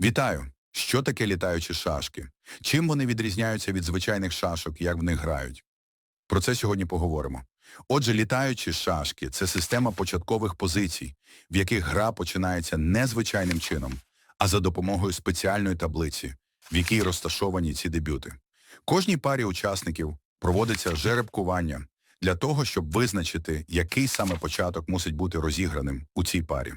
Вітаю! Що таке літаючі шашки? Чим вони відрізняються від звичайних шашок, як в них грають? Про це сьогодні поговоримо. Отже, літаючі шашки – це система початкових позицій, в яких гра починається не звичайним чином, а за допомогою спеціальної таблиці, в якій розташовані ці дебюти. Кожній парі учасників проводиться жеребкування для того, щоб визначити, який саме початок мусить бути розіграним у цій парі.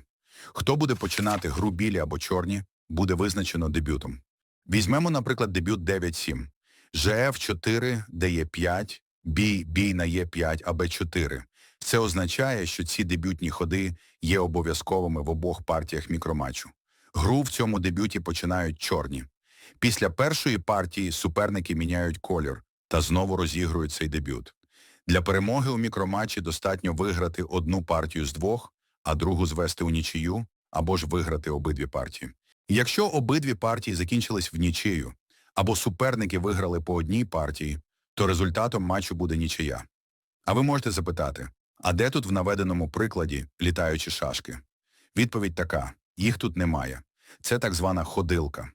Хто буде починати гру білі або чорні, буде визначено дебютом. Візьмемо, наприклад, дебют 9-7. ЖФ4, ДЕ5, бій, бій на Е5, а Б4. Це означає, що ці дебютні ходи є обов'язковими в обох партіях мікроматчу. Гру в цьому дебюті починають чорні. Після першої партії суперники міняють колір та знову розігрують цей дебют. Для перемоги у мікроматчі достатньо виграти одну партію з двох, а другу звести у нічию або ж виграти обидві партії. Якщо обидві партії закінчились в нічию, або суперники виграли по одній партії, то результатом матчу буде нічия. А ви можете запитати, а де тут в наведеному прикладі літаючі шашки? Відповідь така, їх тут немає. Це так звана ходилка.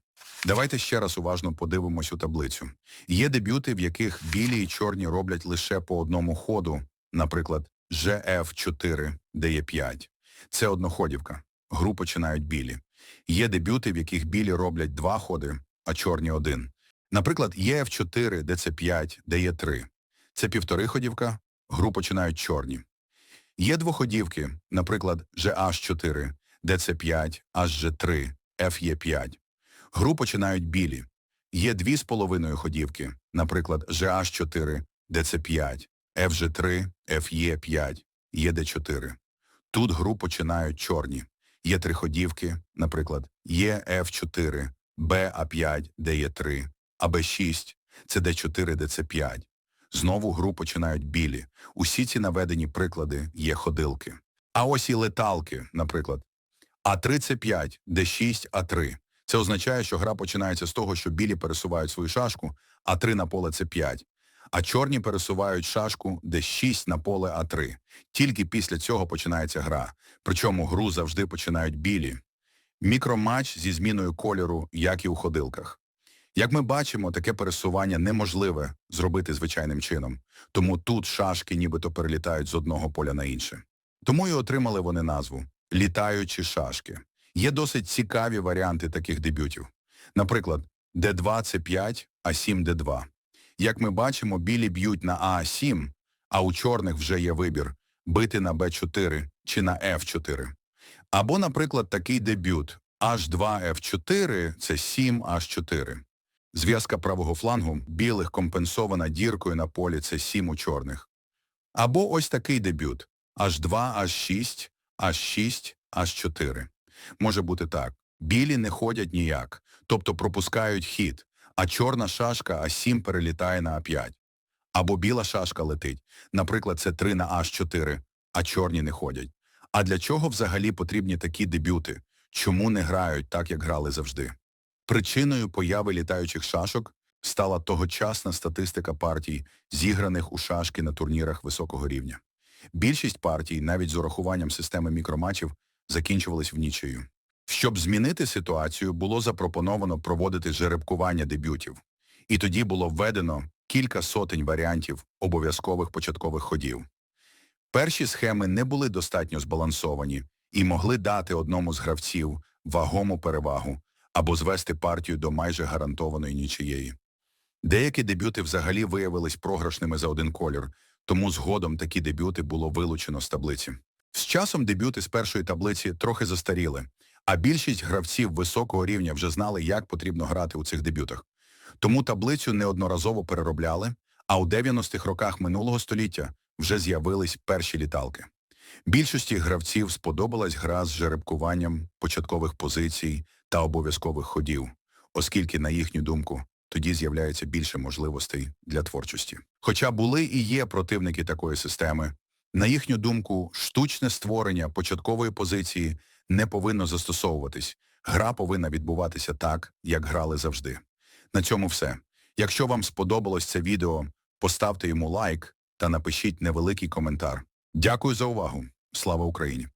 Давайте ще раз уважно подивимось у таблицю. Є дебюти, в яких білі і чорні роблять лише по одному ходу, наприклад, ЖФ4, де є 5. Це одноходівка. Гру починають білі. Є дебюти, в яких білі роблять два ходи, а чорні один. Наприклад, є F4, де це 5, де є 3. Це півториходівка, гру починають чорні. Є двоходівки, наприклад, GH4, де це 5, HG3, FE5. Гру починають білі. Є дві з половиною ходівки, наприклад, GH4, де це 5, FG3, FE5, ЄД4. Тут гру починають чорні. Є три ходівки, наприклад, є F4, BA5, DE3, а B6 – це D4, DC5. Знову гру починають білі. Усі ці наведені приклади є ходилки. А ось і леталки, наприклад. А3 – це 5, D6, А3. Це означає, що гра починається з того, що білі пересувають свою шашку, а 3 на поле – це 5. А чорні пересувають шашку, де 6 на поле А3. Тільки після цього починається гра. Причому гру завжди починають білі. Мікроматч зі зміною кольору, як і у ходилках. Як ми бачимо, таке пересування неможливе зробити звичайним чином, тому тут шашки нібито перелітають з одного поля на інше. Тому і отримали вони назву «літаючі шашки». Є досить цікаві варіанти таких дебютів. Наприклад, Д2 – це 5, а 7 – Д2. Як ми бачимо, білі б'ють на А7, а у чорних вже є вибір – бити на Б4 чи на Ф4. Або, наприклад, такий дебют H2F4 – це 7 H4. Зв'язка правого флангу білих компенсована діркою на полі – це 7 у чорних. Або ось такий дебют H2, H6, H6, H4. Може бути так. Білі не ходять ніяк, тобто пропускають хід, а чорна шашка А7 перелітає на А5. Або біла шашка летить, наприклад, це 3 на H4, а чорні не ходять. А для чого взагалі потрібні такі дебюти? Чому не грають так, як грали завжди? Причиною появи літаючих шашок стала тогочасна статистика партій, зіграних у шашки на турнірах високого рівня. Більшість партій, навіть з урахуванням системи мікроматчів, закінчувались в нічию. Щоб змінити ситуацію, було запропоновано проводити жеребкування дебютів. І тоді було введено кілька сотень варіантів обов'язкових початкових ходів. Перші схеми не були достатньо збалансовані і могли дати одному з гравців вагому перевагу або звести партію до майже гарантованої нічиєї. Деякі дебюти взагалі виявились програшними за один колір, тому згодом такі дебюти було вилучено з таблиці. З часом дебюти з першої таблиці трохи застаріли, а більшість гравців високого рівня вже знали, як потрібно грати у цих дебютах. Тому таблицю неодноразово переробляли, а у 90-х роках минулого століття вже з'явились перші літалки. Більшості гравців сподобалась гра з жеребкуванням початкових позицій та обов'язкових ходів, оскільки, на їхню думку, тоді з'являється більше можливостей для творчості. Хоча були і є противники такої системи, на їхню думку, штучне створення початкової позиції не повинно застосовуватись. Гра повинна відбуватися так, як грали завжди. На цьому все. Якщо вам сподобалось це відео, поставте йому лайк та напишіть невеликий коментар. Дякую за увагу. Слава Україні!